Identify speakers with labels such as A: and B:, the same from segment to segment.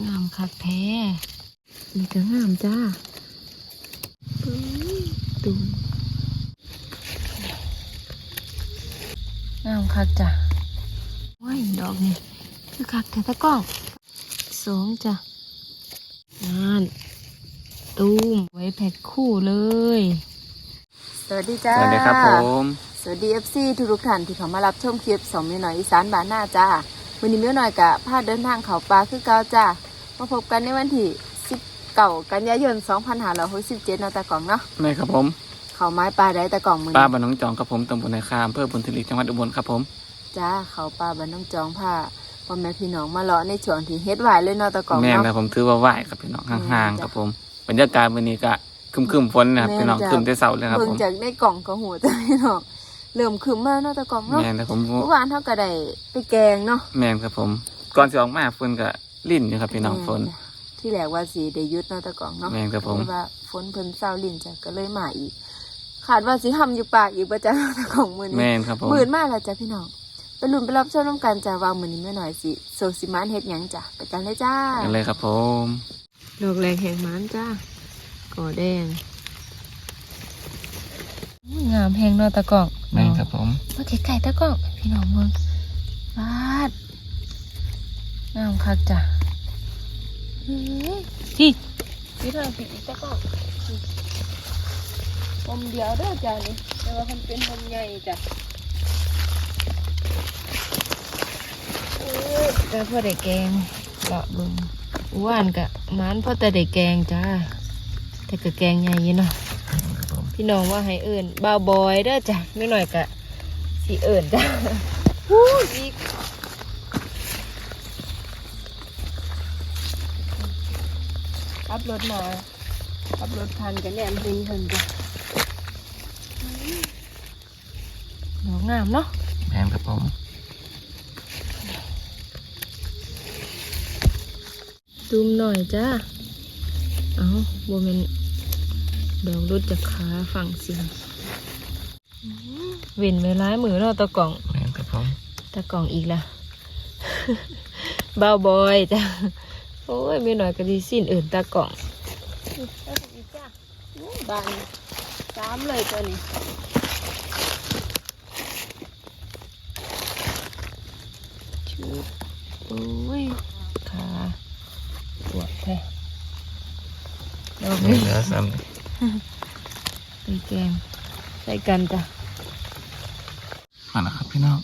A: งามคักแท้นี่ก็งามจ้าปึ๊บตุ้มงามคักจ้ะว้ายดอกนี่คือคักแต่ตะกล้องสองจ้ะนั่นตูมไว้แพ็คคู่เลย
B: สวัสดีจ้า
C: สวัสดีครับผม
B: สวัสดีเอฟซีทุกทุกๆท่านที่เข้ามารับชมคลิปสองมิวหน่อยอีสานบ้านหน้าจ้า วันนี้มิวหน่อยกะพาเดินทางเขาปลาคือเก่าจ้ามาพบกันในวันที่10เก่ากันยายน2567เนาะตะกล่องเนาะ
C: แม่ครับผม
B: เขาไม้ปลาได้ตะกล่องมือ
C: ป้า
B: นี้
C: บ้านหน้องจองครับผมตำบลในคามอำเภอบุญทลิกจังหวัดอุบลครับผม
B: จ้าเขาปลาบ้านน้องจองผ้าพ่อแม่พี่น้องมาเลาะในช่วงที่เฮ็ดหวายเลยเนาะตะกล่อง
C: แม่
B: เนาะ
C: นะผมถือว่าไหวครับพี่น้องห่างๆครับผมบรรยากาศวันนี้ก็ครึมๆฝนนะครับ
B: แม่น
C: พี่น้อง
B: จ้ะ
C: ครึมแต่เสาเลยครับ
B: เบิ่ง
C: ผม
B: จากในกล่องก็หัวจ้าพี่น้อง เริ่มขึ้นมาเนาะตะกล่องเนาะ
C: แม่นะผม
B: เมื่อวานเท่าก็ได้ไปแกงเนาะ
C: แม่นครับผม ก่อนจะออกมาฝนก็ลิ่นอยู่ครับพี่น้องฝน
B: ที่แหลกว่าสีได้หยุดเนาะตะกล่องเนาะ
C: แม่นครับผม
B: เพาะว่าฝนเพิ่นเศร้าลิ้นจ้ะก็เลยมาอีกขาดว่าสิทำอยู่ปากอีกประจ้ะตะกล่องมือ
C: แม่
B: นี้
C: นครับผม
B: หมื่นมากแล้วจ้ะพี่น้องไปลุ้นไปรับชมน้ำกันจ้ะวางมือนี้ไม่หน่อยสิโซซิมานเฮ็ดหยังจ้ะไปกันเลยจ้า
C: กันเลยครับผม
A: ดอกแรกแห่งมันจ้าก่อแดงอุ้ยงามแหงเนอตะกล่อง
C: แม่นครับผม
A: มาไก่ตะกล่องพี่น้องเมืองบาดงามคักจ้ะเฮ้ยพี่พี่ทางผิดอีกตะกล่องปมเดียวเด้อจ้านี่แต่ว่ามันเป็นปมใหญ่จ้ะโอ้ยแต่พอได้แกงกะเบึงอ้ว่านกะมันพอแต่ได้แกงจ้าแต่ก็แกงใหญ่อยู่เนาะ
C: ครับผม
A: พี่น้องว่าให้เอิ่นบ่าวบอยเด้อจ้ะไม่หน่อยกะสีเอิ่นจ้ะฮู้อีกขับรถมาขับรถทันกันแหนมพิงเพิ่นจ้ะดอกงามเนาะ
C: แม่นครับผม
A: ตูมหน่อยจ้า เอาโบเมน ดอกรถจากขาฝั่งสิเว้นไว้ร้ายมือเนาะตะกล่อง
C: แม่นครับผม
A: ตะกล่องอีกละบ้าวบอยจ้ะโอ้ยไม่หน่อยก็ดีสิ้นอื่นตะกล่องบานสามเลยตัวนี้ชุบโอ้ยขาปวดแท้ดอก
C: ไม่
A: นี้
C: เหลือซ้
A: ไปแกงใส่กันจ้ะำ
C: มาแล้วครับพี่น้อง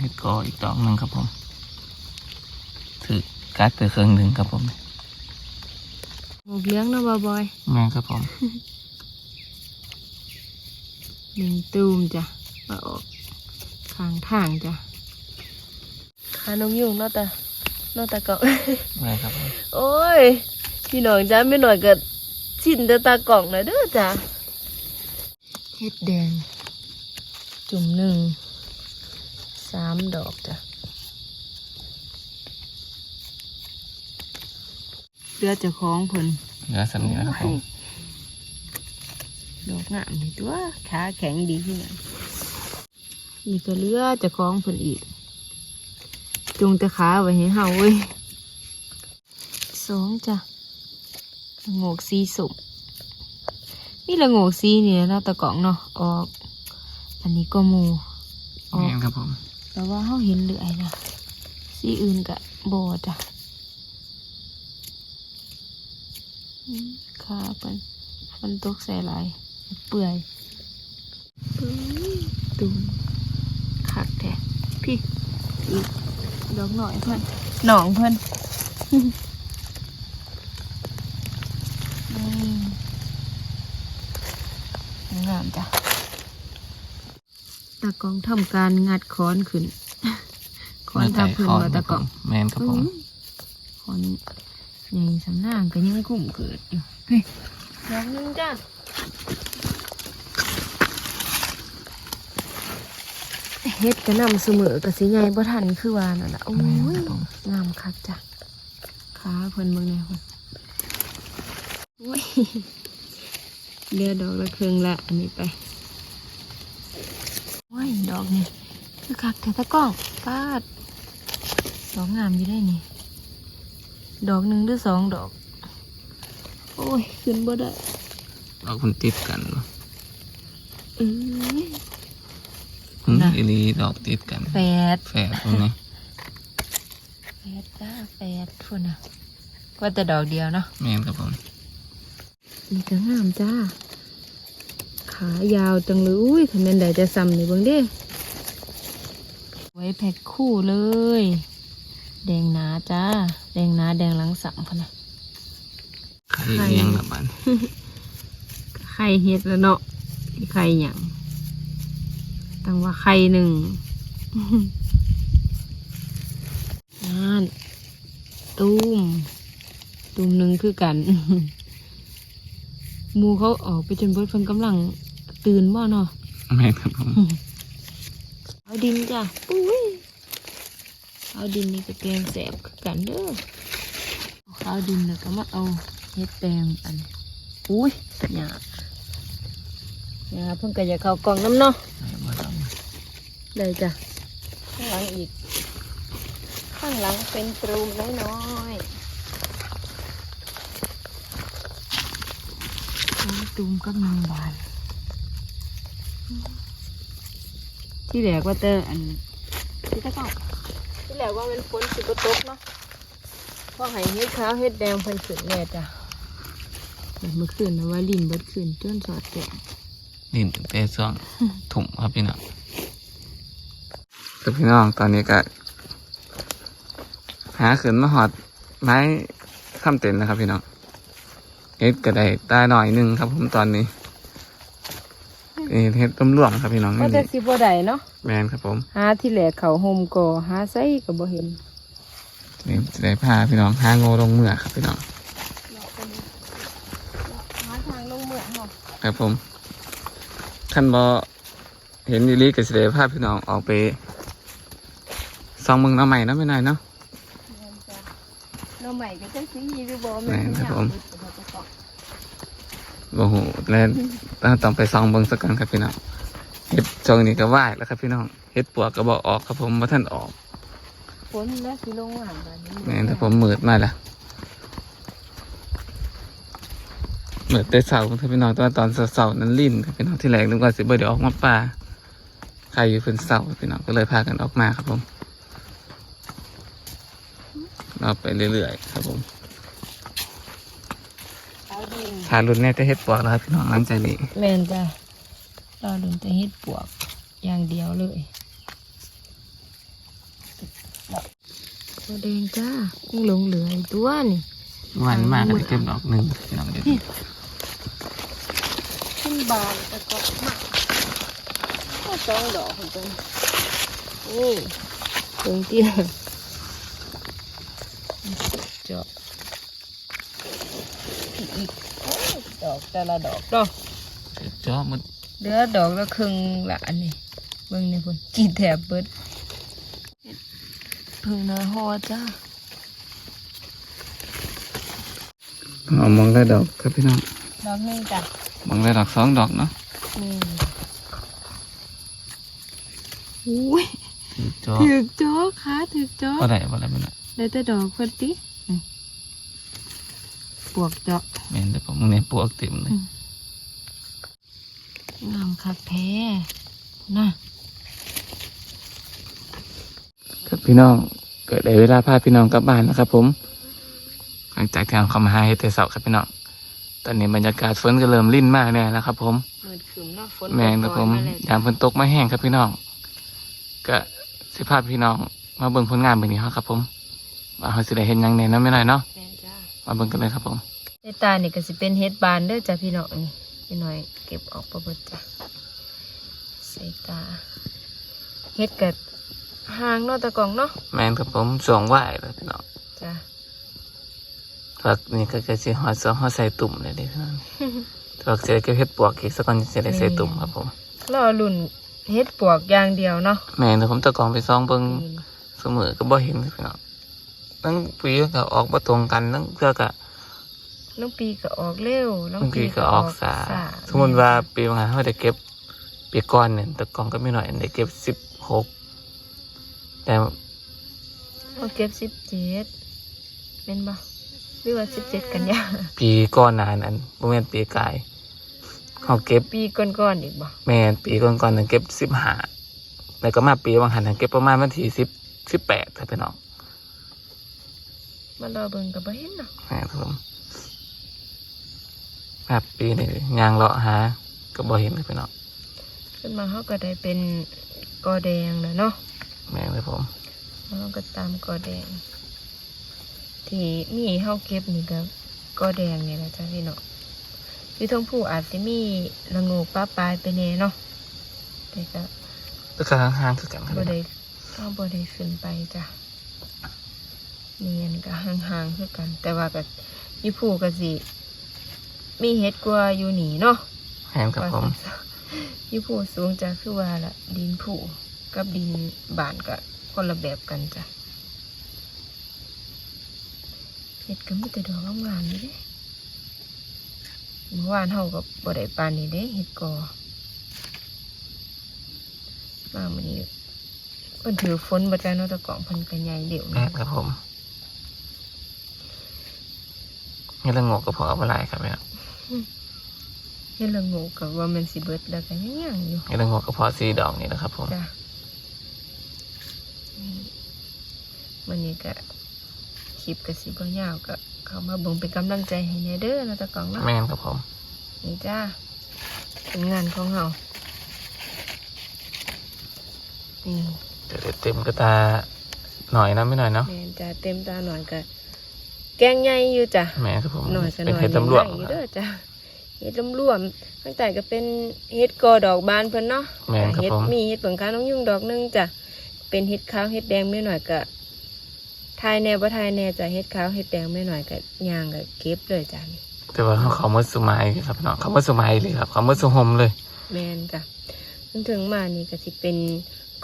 C: เห็ดกออีกดอกหนึ่งครับผมถือกัดไปเครื่องหนึ่งครับผม
A: หมกเลี้ยงเนาะบ้าวบอย
C: แม่นครับผม
A: หนึ่งตูมจ้ะมาออกข้างทางจ้ะขานมยุงเนาะแต่เนาะแต่เก่า
C: แม่นครับผม
A: โอ้ยพี่น้องจ้าไม่หน่อยก็ ชินแต่ตากล่องนะเด้อจ้ะเฮ็ดแดง จุ่มหนึ่งสามดอกจ้ะเรือเจะคล้าของเพิ่น
C: เหลือซ้ำนี้นะครับผม
A: ดอกงามนี่ตัวขาแข็งดีขึ้นมานี่ก็เลือเจะคล้าของเพิ่นอีกจงแต่ขาไว้ให้เฮาเว้ยสองจ้ะ ละโงกสีสุกนี่ละโงกสีเนี่ยเนาะตะกล่องเนาะออก อันนี้ก็หมูออ
C: แม่
A: ก
C: นครับผม
A: แต่ว่าเฮาเห็นเหลือยนะสีอื่นกะบอจ้ะอืมขาเป็นมันตกใส่หลายเปื่อยปื้ยตุ้มคักแท้พี่อีกดอกหน่อยเพื่อนหนองเพื่อน งามจ้ะตากองทำการงัดค้อนขึ้นค้อนทำพื้นว่าตากอง
C: แม่นครับผม
A: ค้อนใหญ่สำนางก็ยังกุ้มเกิดอยู่เฮ้ยดอกหนึงจ้ะเฮ็ดกระนำเสมอกับสิใหญ่บ่ทันคือว่านั่นล่ะโอ้
C: แม่น
A: ย
C: ครับผม
A: งามคักจ้ะขาเพิ่นเบิ่งแหน่เพิ่นโอ้ย เดือดอกละครึ่งละ อันนี้ไปโอ้ยดอกนี่คือคักแต่ตะกล้องปาดดอกงามอยู่ได้นี่ ดอกหนึ่งหรือสองดอก โอ้ยขึ้นบ่ได้
C: ดอกมันติดกันเนาะ
A: เอ้ย
C: อืม
A: น่ะ
C: อีนีดอกติดกัน
A: แปด
C: แฝดตรงนี้
A: แปดจ้าแปดพุ่นน่ะว่าแต่ดอกเดียวเนาะ
C: แมนครับผม
A: นี่ก็งามจ้า ขายาวจังเลยอุ้ยทำไมได้จะซ้ำนี่เบิ่งเด้ไว้แพ็คคู่เลย แดงหนาจ้า แดงหนาแดงหลังสัมพะนะ
C: ไข่เลี้ยงละบัน
A: ไข่เฮ็ดแล้วเนาะนี่ไข่หยังตั้งว่าไข่หนึ่งนั่นตุ้มตุ้มหนึ่งคือกัน หมูเขาออกไปจนเบิดเพิ่นกำลังตื่นบ่เนาะ
C: แมนครับผม
A: เอาดินจ้ะปุ้ยเอาดินนี่ก็แกงแสบคือกันเด้อเอาข้าวดินแล้วก็มาเอาเฮ็ดแปลงอันอุ้ยหยาหยาเพิ่งก็จะเข้ากล่องน้ำเนาะ
C: บ่ต้อง
A: เลยจ้ะข้างหลังอีก ข้างหลังเป็นปรูมน้อยๆโอ้ย ตูมกับนางบาน ที่แรกว่าแต่อันที่ตะเก้าที่แรกว่าเป็นฝนสิบตกเนาะพอให้เฮ็ดขาวเฮ็ดแดงเพิ่นขึ้นแน่จ้ะแต่เมื่อคืนนะว่าลินเบิดขึ้นจนสอดแกง
C: ดินตั้งแต่ช่วงถุ่มครับพี่น้องครับพี่น้องตอนนี้ก็หาขึ้นมาหอดไม้ข้ามเต็นนะครับพี่น้อง เฮ็ดก็ได้ตาหน่อยหนึงครับ ผมตอนนี้นี่เฮ็ดต้มร่วงครับพี่น้อง
A: ก็
C: นี่
A: จะสิบ่ได้เนาะ
C: แมนครับผม
A: หาที่แหลกเขาโฮมก่อหาไสก็บ่เห็น
C: นี่จะได้พาพี่น้องหาโงลงเมือกครับพี่น้อง
A: หาทางลงเมืองเนาะ
C: ครับผมท่านบอเห็นดีลีกับเสได็ภาพพี่น้องออกไปซองเมืองน้ำใหม่เนาะไม่น้อยเนาะ
A: เราใหม่ก็จะสิมีหรือบ่
C: แม่นครับผม
A: นยาวเบิดก็บ่จะเกาะ
C: โอ้โหแล้วต้องไปซองเบิงสักกันครับพี่น้องเฮ็ดช่วงนี้ก็ไหวแล้วครับพี่น้องเฮ็ดปวกก็บอกออกครับผมว่าท่านออก
A: ฝนแล้วสิลงหวานแบบนี้
C: แม่นถ้าผมมืดมาและมืดแต่เสาร์ครับพี่น้องแตอนตอนเสาร์ๆนั้นลิ่นครับพี่น้องที่แรกนึกว่าสิบ่เดี๋ยวออกมาป่าใครอยู่เพิ่นเสาร์พี่น้องก็เลยพากันออกมาครับผม เราไปเรื่อยๆครับผม
A: เอาดิน
C: ทารุนแน่จะเฮ็ดปวกแล้วครับพี่น้องหลังจากนี้
A: แม่นจ้ะเราลุนแต่เฮ็ดปวกอย่างเดียวเลยตัวแดงจ้ายังหลงเหลืออีกตัวนี่
C: วันมากก็จะเก็บดอกหนึ่งพี่น้องเดี๋ยว
A: ขึ้นบานตะกอกมากก็สองดอกของตัวนี้นี่ตรงที่เจาะอีกโอ้ยดอก แต่ละดอกดอก
C: เจาะมัน
A: เหลือดอกละครึ่งละอันนี้เบิ่งนี่พุ่นกี่แถบเบิดเพิ่งนาฮอจ้า
C: เอามองได้ดอกครับพี่น้อง
A: ดอกหนึงจ้ะ
C: มองได้ดอกสองดอกเนาะ
A: นี่อุ้ย
C: เจาะ
A: ถือกจอขาถือกจอ
C: ก็ได้บ่ได้บ่ได้
A: ได้แต่ดอกเพิ่นตินี่ ปวกเจาะ
C: แม่นแต่ผมเนี่ยปวกเต็มเลย
A: งามคักแท้น่ะ
C: ครับพี่น้องเกิดได้เวลาพาพี่น้องกลับบ้านนะครับ ผม หลังจากที่เราเข้ามาหาเฮ็ดแต่เสาร์ครับพี่น้องตอนนี้บรรยากาศฝนก็เริ่มลิ่นมากแน่แล้วครับ ผม
A: มืดขึ้นเนาะฝน
C: แมงครับผม
A: ปล่อยๆาแล้ว
C: ยามฝนตกมาแห้งครับพี่น้อง ก็สิพาพี่น้องมาเบิ่งผลงานแบบนี้ครับผมว่าเขาสิได้เห็นหยังแหน่เนาะไม่น้อยเนาะ
A: แม่นจ้า
C: มาเบิ่งกันเลยครับผม
A: เฮดตานี่ก็สิเป็นเฮ็ดบานเด้อจ้ะพี่น้องนี่พี่น้อยเก็บออกประเบิดจ้ะใส่ตาเฮ็ดกับหางเนาะตะกองเนาะ
C: แมนครับผมสองไหวเลยพี่น้อง
A: จ้ะ
C: ฝักนี่ก็จะสิหอดสองหอดใส่ตุ่มเลยเดิพี่น้องฝักเสียก็เฮ็ดปวกอีกสักก่อนจะได้ใส่ตุ่มครับผม
A: รอลุ่นเฮ็ดปวกอย่างเดียวเนาะ
C: แมนแต่ผมตะกองไปซองเบิ่งเสมอก็บ่เห็นครับพี่น้อง ตั้งปีก็ออกบ่ตรงกันตั้งเพื่อก็
A: น้องปีก็ออกเร็วน้อง
C: บาง
A: ปี
C: ทีก็ออกสา
A: สา
C: สมมติว่าปีบางครั้งเขาได้เก็บปีก่อนเนี่ยตะกองก็ไม่หน่อยได้เก็บสิบหกแต่
A: เขาเก็บสิบเจ็ดเป็นบ่หรือว่าสิบเจ็ดกันยา
C: ปีก่อนหน้านั้นบ่แม่นปีกายเขาเก็บ
A: ปีก่อนๆอีกบ่
C: แม่นปีก่อนๆนั้นเก็บสิบห้าแล้วก็มาปีบางหันนั้นเก็บประมาณวันที่สิบสิบแปดครับพี่น้อง
A: มารอเบิ่งก็บ่เห็นเนาะ
C: แม่นครับผมครับปีนี้ยางเลาะหาก็บ่เห็นเลยพี่น้อง
A: ขึ้นมาเขาก็ได้เป็นกอแดงแล้วเนาะ
C: แม่นครับผม
A: เราก็ตามกอแดง ที่มีเฮาเก็บนี่ก็กอแดงนี่แหละจ้ะพี่เนาะอยู่ทงผู้อาจจะมีละงูป้าปลายไปแน่เนาะแต่ก็
C: แล้วก็ห่างๆคือกันครับ
A: บ่
C: พี่น้
A: ได้
C: อง
A: เอาบ่ได้ขึ้นไปจ้ะ เนียนก็ห่างๆคือกัน แต่ว่าก็อยู่ผู้ก็สิมีเฮ็ดกว่าอยู่หนีเนาะ
C: แม่นครับผม
A: อยู่ผู้สูงจ้ะคือว่าละดินผู้กับดินบานก็คนละแบบกันจ้ะเฮ็ดก็มีแต่ดอกงามๆนี่เด้เมื่อวานเฮาก็บ่ได้ปานนี้เด้เฮ็ดกอมามื้อนี้เพิ่นถือฝนบ่จ้ะเนาะแตะกล่องเพิ่นก็ใหญ่เดี่ยว
C: แม่
A: นะ
C: นครับผม นี่ละงกก็พอเอาไปไล่ครับพี่น้อง
A: เฮ็ดละโงูก็ว่ามันสิเบิดแล้วก็ยังยังอยู่
C: นี่ละงกก็พอสีดอกนี่นะครับ ผม
A: จ้ะนี่วันนี้ก็คลิปกับสีบยาวก็เข้ามาเบิ่งเป็นกำลังใจให้แหน่เด้อนะตะกล่องเนาะ
C: แม่นครับผม
A: นี่จ้าเป็นงานของเฮานี่
C: เดี๋ยวเต็มกระตาหน่อยนะไม่หน่อยเนาะ
A: แม่นจ้าเต็มตาหน่อยก็ แกงใหญ่อยู่จ้ะ
C: แม่นครับผม
A: หน่อยจะห
C: เป็น
A: น่อย
C: เห็ดตำรวจ
A: ใหญ่อยู่เด้อจ้ะเฮ็ดรวมๆตั้งแต่ก็เป็นเฮ็ดกอดอกบานเพิ่นเนาะ
C: แม่นครับ
A: เฮ็ด
C: ผม
A: มีเฮ็ดเปิงค้าน้องยุ่งดอกหนึงจ้ะเป็นเฮ็ดขาวเฮ็ดแดงไม่หน่อยก็ทายแน่บ่ทายแน่จ้ะเฮ็ดขาวเฮ็ดแดงไม่หน่อยก็ย่างก็เก็บเลยจ้ะนี่
C: แต่ว่าเขาเขามาสุไมายครับพี่น้องเขามาสุไมายเลยครับเขามาสุหมเลย
A: แม่นจ้ะมันถึงมานี่ก็สิเป็น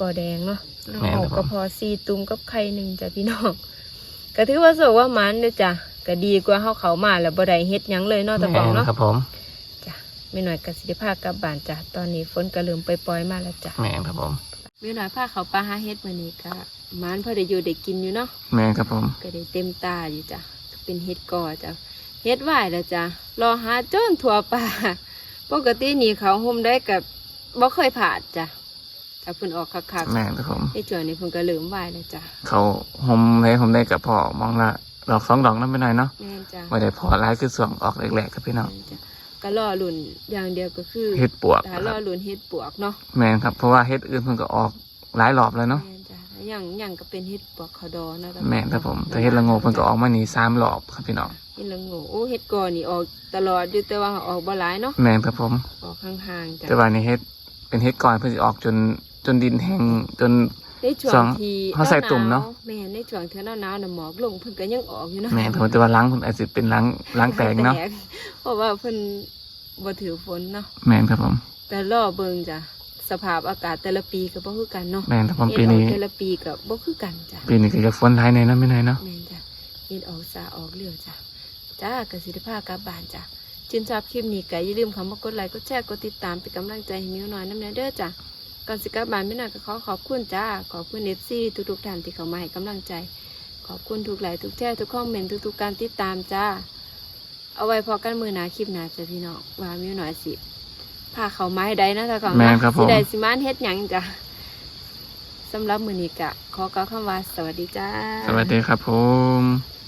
A: กอแดงเนาะ
C: แม่น
A: อ
C: ค
A: อ
C: รั
A: ก
C: บผม
A: ก็พอซีตุ้มกับไข่หนึงจ้ะพี่น้อง ก็ถือว่าโสว่ามันเด้อจ้ะก็ดีกว่าเฮาเขามาแล้วบ่ได้เฮ็ดหยังเลยเนาะตะปอง
C: แม่น
A: เนาะ
C: ครับผม
A: จ้ะไม่หน่อยก็สิได้พากลับบ้านจ้ะตอนนี้ฝนก็เริ่มปล่อยๆมาแล้วจ้ะ
C: แม่นครับผม
A: เมื่อหน่อยพาเขาปลาหาเฮ็ดมื้อนี้ก็หมานพอได้อยู่ได้กินอยู่เนาะ
C: แม่นครับผม
A: ก็ได้เต็มตาอยู่จ้ะเป็นเฮ็ดกอจ้ะเฮ็ดไหวแล้วจ้ะรอหาจนทั่วป่าปกตินี่เขาห่มได้กับบ่เคยผ่านจ้ะ ถ้าเพิ่นออกคัก
C: แม่นครับผม
A: ๆในช่วงนี้เพิ่นก็เริ่มไหวแล้วจ้ะ
C: เขาหมให้ผมได้กับพ่อมองละดอกสองดอกนั่นไม่หน่อยเนาะ
A: แม่นจ้ะ
C: ไม่ได้พอร้ายคือส่วงออกแรกๆครับพี่น้อง
A: แม่นจ้ะก็รอลุ่นอย่างเดียวก็คือ
C: เฮ็ดปวก
A: ถ้า
C: ค
A: ร
C: รั
A: อบลุ่นเฮ็ดปวกเนาะ
C: แม่นครับเพราะว่าเฮ็ดอื่นเพิ่นก็ออกหลายรอบแล้วเนาะ
A: แม่นจ้ะแล้วอย่างอย่างก็เป็นเฮ็ดปวกเขาดอเนาะ
C: แม่นครับผมแต่เฮ็ดละโงกเพิ่นก็ออกมานี่สามรอบครับพี่น้อง
A: เฮ็ดละโงโอ้เฮ็ดกอนี่ออกตลอดอยู่แต่ว่าออกบ่หลายเนาะ
C: แม่นครับผม
A: ออกห่างๆจ้ะ
C: แต่ว่านี่เฮ็ดเป็นเฮ็ดก่อนเพิ่นสิออกจน จนดินแห้งจน
A: ในช่ว
C: สองง
A: ที่
C: เขาใส่ตุ่มเนาะ
A: แม่ในช่วงที่หนาวๆน่ะหมอกลงเพิ่นก็ยังออกอยู่เนาะ
C: แม่นครับผมแต่ว่าล้างเพิ่นอาจสิเป็นล้างล้างแตกเนาะ
A: แตกเพราะว่าเพิ่นบ่ถือฝนเนาะ
C: แม่นครับผม
A: แต่รอเบิ่งจ้ะสภาพอากาศแต่ละปีก็บ่คือกันเนาะ
C: แม่นครับผม
A: เฮ็
C: ปี
A: ดออก
C: นี้
A: แต่ละปีก็บ่คือกันจ้ะ
C: ปีนี้ก็จะฝนหลายในอยเนาะไม่น้อยเนาะ
A: แม่นจ้ะเฮ็ดออกซาออกเร็วจ้ะ จ้าก็สิได้พากลับบ้านจ้ะชื่นชอบคลิปนี้ก็อย่าลืมคำว่ากดไลค์ กดแชร์ กดติดตามเป็นกำลังใจให้มิวหน่อยนำแน่เด้อจ้ะ ก่อนสิกลับบ้านมิวหน่อยก็ขอขอบคุณจ้า ขอบคุณ FC ทุกๆท่านที่เข้ามาให้กำลังใจ ขอบคุณทุกไลค์ทุกแชร์ทุกคอมเมนต์ทุกๆการติดตามจ้า เอาไว้พอกันมือหนาคลิปหนาจ้ะพี่น้องว่ามิวหน่อยสิพาเขาไม้ใดนะตะก่อน
C: แม่น
A: นะครับ
C: ผ
A: สิ
C: ม
A: ได้สิมานเฮ็ดหยังจ้ะสำหรับมือนี้กะขอกล่าวคำว่าสวัสดีจ้า
C: สวัสดีครับผม